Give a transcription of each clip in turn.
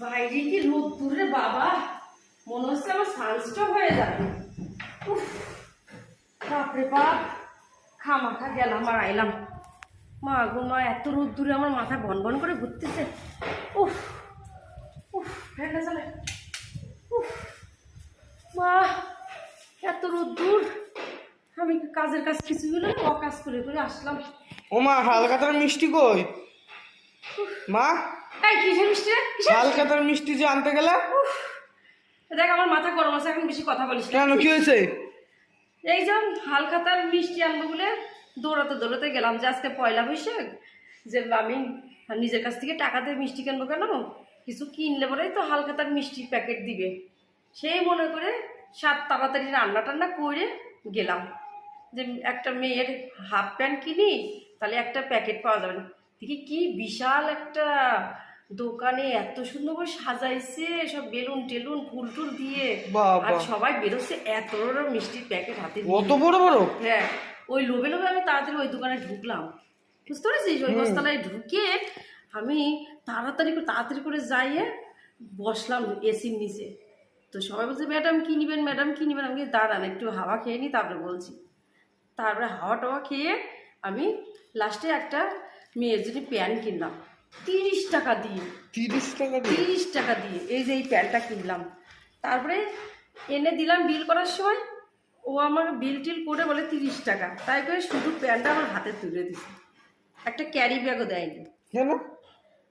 বাইরে কি রোদ দূরে বাবা। মনে হচ্ছে আমার সানস্ট্রোক হয়ে যাবে। উফ বাপরে বাপ। খামাখা গেলাম আর আইলাম। মা গো মা এত রোদ দূরে আমার মাথা বন বন করে ঘুরতেছে। উফ উফ ফ্যানটা চালে। উফ মা এত রোদ দূর। আমি কাজের কাজ কিছু হলো অকাজ করে করে আসলাম। ও মা হালকাতার মিষ্টি কই? মা এই কিসের মিষ্টি রে? কিসের? মিষ্টি? যে আনতে গেলে? দেখ আমার মাথা গরম আছে এখন বেশি কথা বলিস না। কেন কি হয়েছে? এই যে হালখাতার মিষ্টি আনব বলে দৌড়াতে দৌড়াতে গেলাম যে আজকে পয়লা বৈশাখ। যে আমি নিজের কাছ থেকে টাকা দিয়ে মিষ্টি কিনবো কেন? কিছু কিনলে পরেই তো হালখাতার মিষ্টির প্যাকেট দিবে। সেই মনে করে সাত তাড়াতাড়ি রান্না টান্না করে গেলাম। যে একটা মেয়ের হাফ প্যান্ট কিনি তাহলে একটা প্যাকেট পাওয়া যাবে না। দেখি কি বিশাল একটা দোকানে এত সুন্দর করে সাজাইছে সব বেলুন টেলুন ফুল টুল দিয়ে। আর সবাই বেরোচ্ছে এত বড় মিষ্টির প্যাকেট হাতে। অত বড় বড়? হ্যাঁ ওই লোভে লোভে আমি তাড়াতাড়ি ওই দোকানে ঢুকলাম। বুঝতে পেরেছিস? ওই বস্তালায় ঢুকে আমি তাড়াতাড়ি করে তাড়াতাড়ি করে যাইয়ে বসলাম এসির নিচে। তো সবাই বলছে ম্যাডাম কি নিবেন? ম্যাডাম কি নিবেন? আমি দাঁড়ান একটু হাওয়া খেয়ে নিই তারপরে বলছি। তারপরে হাওয়া টাওয়া খেয়ে আমি লাস্টে একটা মেয়ের জন্য প্যান্ট কিনলাম। তিরিশ টাকা দিয়ে। তিরিশ টাকা দিয়ে? তিরিশ টাকা দিয়ে। এই যে এই প্যান্টটা কিনলাম। তারপরে এনে দিলাম বিল করার সময়। ও আমার বিল টিল করে বলে তিরিশ টাকা। তাই করে শুধু প্যান্টটা আমার হাতে তুলে দিছে। একটা ক্যারি ব্যাগও দেয়নি। কেন?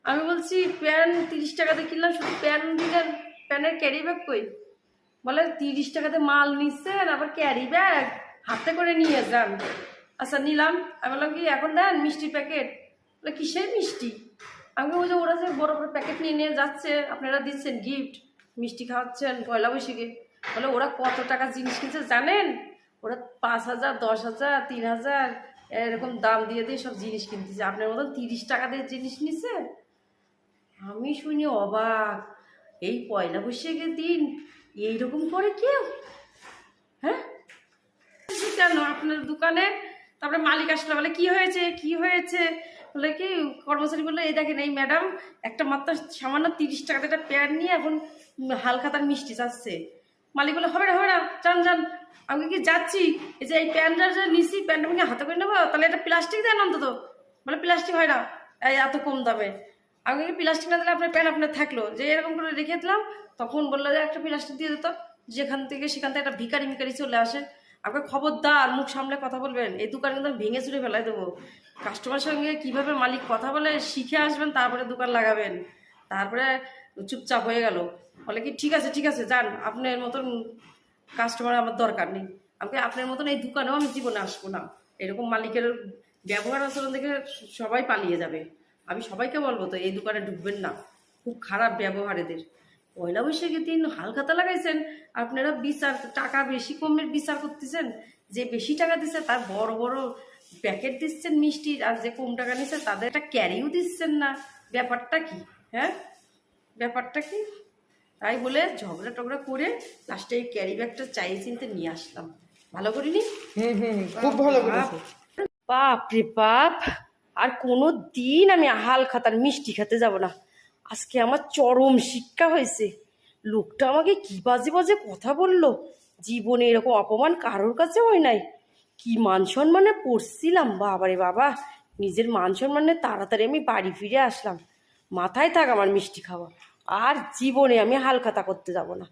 আমি বলছি প্যান্ট তিরিশ টাকাতে কিনলাম শুধু প্যান্ট দিলেন প্যান্টের ক্যারি ব্যাগ কই? বলে তিরিশ টাকাতে মাল নিচ্ছেন আবার ক্যারি ব্যাগ। হাতে করে নিয়ে যান। আচ্ছা নিলাম। আমি বললাম কি এখন দেন মিষ্টির প্যাকেট। বলে কিসের মিষ্টি? আমি বলছি ওরা যে বড় বড় প্যাকেট নিয়ে নিয়ে যাচ্ছে, আপনারা দিচ্ছেন গিফট মিষ্টি খাওয়াচ্ছেন, পয়লা বৈশাখে। বলে ওরা কত টাকা জিনিস কিনছে জানেন? ওরা পাঁচ হাজার, দশ হাজার, তিন হাজার, এরকম দাম দিয়ে দিয়ে সব জিনিস কিনতেছে। আপনার মতন তিরিশ টাকা দিয়ে জিনিস নিচ্ছে আমি শুনি অবাক। এই পয়লা বৈশাখের দিন এইরকম করে কেউ? হ্যাঁ? কেন আপনার দোকানে? তারপরে মালিক আসলে, বলে, কি হয়েছে? কি হয়েছে? বলে কি, কর্মচারী বলল, এই দেখেন, এই ম্যাডাম একটা মাত্র সামান্য তিরিশ টাকাতে একটা প্যান্ট নিয়ে এখন হালখাতার মিষ্টি চাচ্ছে। মালিক বলে হবে না হবে না, চান যান আমি কি, যাচ্ছি। এই যে, এই প্যান্টটা যে নিছি, প্যান্টটা আমি হাতে করে নেব? তাহলে এটা প্লাস্টিক দেন অন্তত। বলে, প্লাস্টিক হয় না, এই এত কম দামে। আমি প্লাস্টিক না দিলে আপনার প্যান্ট আপনার থাকল। যে এরকম করে রেখে দিলাম, তখন বলল যে, একটা প্লাস্টিক দিয়ে দিত যেখান থেকে সেখান থেকে একটা ভিকারি মিকারি চলে আসে। আপনাকে খবরদার, মুখ সামলে কথা বলবেন। এই দোকান কিন্তু আমি ভেঙে চুরে ফেলাই দেবো। কাস্টমার সঙ্গে কীভাবে মালিক কথা বলে, শিখে আসবেন, তারপরে দোকান লাগাবেন। তারপরে চুপচাপ হয়ে গেল। বলে কি, ঠিক আছে ঠিক আছে, যান। আপনার মতন কাস্টমার আমার দরকার নেই। আমাকে আপনার মতন এই দোকানেও আমি জীবনে আসব না? এরকম মালিকের ব্যবহার আচরণ দেখে সবাই পালিয়ে যাবে। আমি সবাইকে বলব, তো এই দোকানে ঢুকবেন না। খুব খারাপ ব্যবহার এদের। পয়লা বৈশাখের দিন হালখাতা লাগাইছেন। আপনারা বিচার টাকা বেশি কমের বিচার করতেছেন। যে বেশি টাকা দিচ্ছে তার বড় বড় প্যাকেট দিচ্ছেন মিষ্টির আর যে কম টাকা নিচ্ছে তাদের একটা ক্যারিও দিচ্ছেন না। ব্যাপারটা কি? হ্যাঁ? ব্যাপারটা কি? তাই বলে ঝগড়া টগড়া করে লাস্টে এই ক্যারি ব্যাগটা চাই চিনতে নিয়ে আসলাম। ভালো করিনি? খুব ভালো বাপ রে বাপ। আর কোনো দিন আমি হাল খাতার মিষ্টি খেতে যাব না। আজকে আমার চরম শিক্ষা হয়েছে। লোকটা আমাকে কি বাজে বাজে কথা বলল? জীবনে এরকম অপমান কারোর কাছে হয় নাই। কি মান সম্মানে পড়ছিলাম, বাবারে বাবা। নিজের মান সম্মানে তাড়াতাড়ি আমি বাড়ি ফিরে আসলাম। মাথায় থাক আমার মিষ্টি খাওয়া। আর জীবনে আমি হালখাতা করতে যাব না।